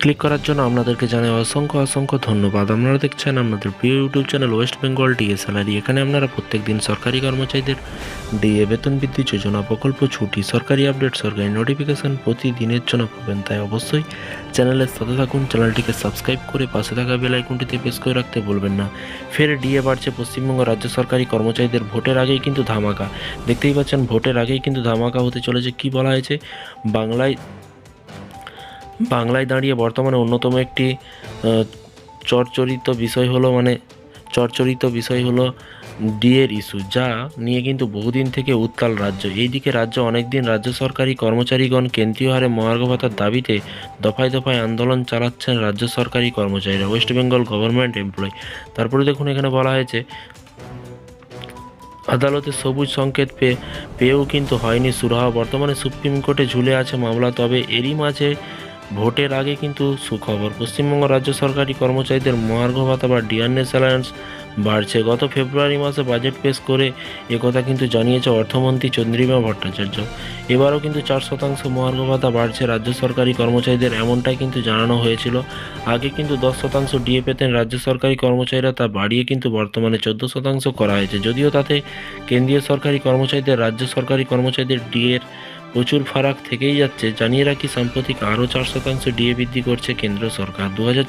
Click করার জন্য আপনাদেরকে জানাই অসংখ্য অসংখ্য ধন্যবাদ। আপনারা দেখছেন আপনাদের প্রিয় YouTube channel West Bengal DA salary এখানে আপনারা প্রত্যেক দিন সরকারি কর্মচারীদের ডিএ বেতন বৃদ্ধি, যোজনা প্রকল্প, ছুটি, সরকারি আপডেট সরকারি নোটিফিকেশন প্রতিদিনের জন্য পাবেন। তাই অবশ্যই চ্যানেলের সাথে থাকুন চ্যানেলটিকে সাবস্ক্রাইব করে পাশে থাকা বেল প্রেস করে রাখতে বলবেন না। ফের ডিএ বাড়ছে পশ্চিমবঙ্গ রাজ্য সরকারি কর্মচারীদের ভোটের আগেই কিন্তু ধামাকা। দেখতেই পাচ্ছেন, ভোটের আগেই কিন্তু ধামাকা হতে চলেছে। কি বলা হয়েছে? বাংলায় বাংলায় দাঁড়িয়ে বর্তমানে অন্যতম একটি চর্চরিত বিষয় হলো মানে চরচরিত বিষয় হলো ডিএর ইস্যু, যা নিয়ে কিন্তু বহুদিন থেকে উত্তাল রাজ্য। এইদিকে রাজ্য অনেকদিন রাজ্য সরকারি কর্মচারীগণ কেন্দ্রীয় হারে মহার্ঘ ভাতার দাবিতে দফায় দফায় আন্দোলন চালাচ্ছেন রাজ্য সরকারি কর্মচারীরা ওয়েস্ট বেঙ্গল গভর্নমেন্ট এমপ্লয় তারপরে দেখুন এখানে বলা হয়েছে, আদালতে সবুজ সংকেত পেয়ে পেয়েও কিন্তু হয়নি সুরাহা। বর্তমানে সুপ্রিম কোর্টে ঝুলে আছে মামলা, তবে এরই মাঝে ভোটের আগে কিন্তু সুখবর। পশ্চিমবঙ্গ রাজ্য সরকারি কর্মচারীদের মহার্ঘ ভাতা বা ডিআরএস অ্যালায়েন্স বাড়ছে। গত ফেব্রুয়ারি মাসে বাজেট পেশ করে একথা কিন্তু জানিয়েছে অর্থমন্ত্রী চন্দ্রিমা ভট্টাচার্য। এবারও কিন্তু চার শতাংশ মহার্ঘ ভাতা বাড়ছে রাজ্য সরকারি কর্মচারীদের এমনটাই কিন্তু জানানো হয়েছিল। আগে কিন্তু দশ শতাংশ ডিএ পেতেন রাজ্য সরকারি কর্মচারীরা, তা বাড়িয়ে কিন্তু বর্তমানে চোদ্দ শতাংশ করা হয়েছে। যদিও তাতে কেন্দ্রীয় সরকারি কর্মচারীদের, রাজ্য সরকারি কর্মচারীদের ডিএর প্রচুর ফারাক থেকেই যাচ্ছে। জানিয়ে রাখি, সাম্প্রতিক আরও চার শতাংশ ডিএ বৃদ্ধি করছে কেন্দ্র সরকার। দু হাজার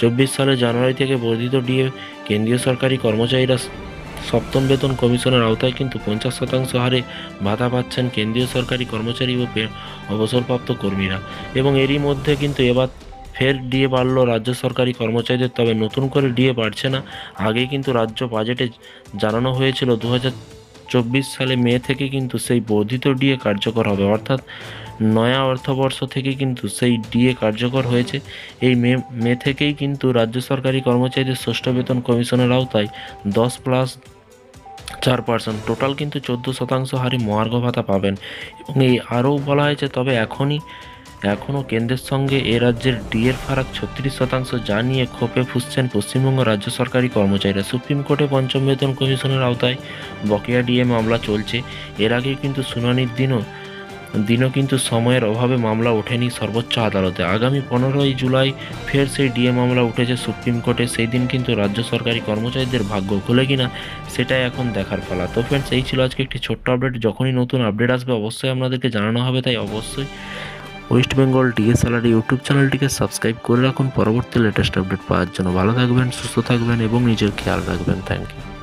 চব্বিশ সালের জানুয়ারি থেকে বর্ধিত ডিএ কেন্দ্রীয় সরকারি কর্মচারীরা সপ্তম বেতন কমিশনের আওতায় কিন্তু পঞ্চাশ শতাংশ হারে ভাতা পাচ্ছেন কেন্দ্রীয় সরকারি কর্মচারী ও অবসরপ্রাপ্ত কর্মীরা। এবং এরই মধ্যে কিন্তু এবার ফের ডিএ বাড়লো রাজ্য সরকারি কর্মচারীদের। তবে নতুন করে ডিএ বাড়ছে না। আগে কিন্তু রাজ্য বাজেটে জানানো হয়েছিল দু হাজার চব্বিশ সালে মে থেকে কিন্তু সেই বর্ধিত ডিএ কার্যকর হবে। অর্থাৎ নয়া অর্থবর্ষ থেকে কিন্তু সেই ডিএ কার্যকর হয়েছে। এই মে মে থেকেই কিন্তু রাজ্য সরকারি কর্মচারীদের ষষ্ঠ বেতন কমিশনের আওতায় দশ প্লাস চার পার্সেন্ট টোটাল কিন্তু চোদ্দ শতাংশ হারে মহার্ঘ ভাতা পাবেন। এবং এই আরও বলা হয়েছে, তবে এখনই এখনও কেন্দ্রের সঙ্গে এ রাজ্যের ডিএর ফারাক ছত্রিশ শতাংশ যা নিয়ে ক্ষোভে ফুসছেন পশ্চিমবঙ্গ রাজ্য সরকারি কর্মচারীরা। সুপ্রিম কোর্টে পঞ্চম বেতন কমিশনের আওতায় বকেয়া ডিএ মামলা চলছে। এর আগে কিন্তু শুনানির দিনও দিনও কিন্তু সময়ের অভাবে মামলা ওঠেনি সর্বোচ্চ আদালতে। আগামী পনেরোই জুলাই ফের সেই ডিএ মামলা উঠেছে সুপ্রিম কোর্টে। সেই দিন কিন্তু রাজ্য সরকারি কর্মচারীদের ভাগ্য খুলে কিনা সেটাই এখন দেখার পালা। তো ফ্রেন্ডস এই ছিল আজকে একটি ছোট্ট আপডেট যখনই নতুন আপডেট আসবে, অবশ্যই আপনাদেরকে জানানো হবে, তাই অবশ্যই ওয়েস্ট বেঙ্গল ডিএসএলআর ইউটিউব চ্যানেলটিকে সাবস্ক্রাইব করে রাখুন। পরবর্তী লেটেস্ট আপডেট পাওয়ার জন্য ভালো থাকবেন, সুস্থ থাকবেন এবং নিজের খেয়াল রাখবেন। Thank you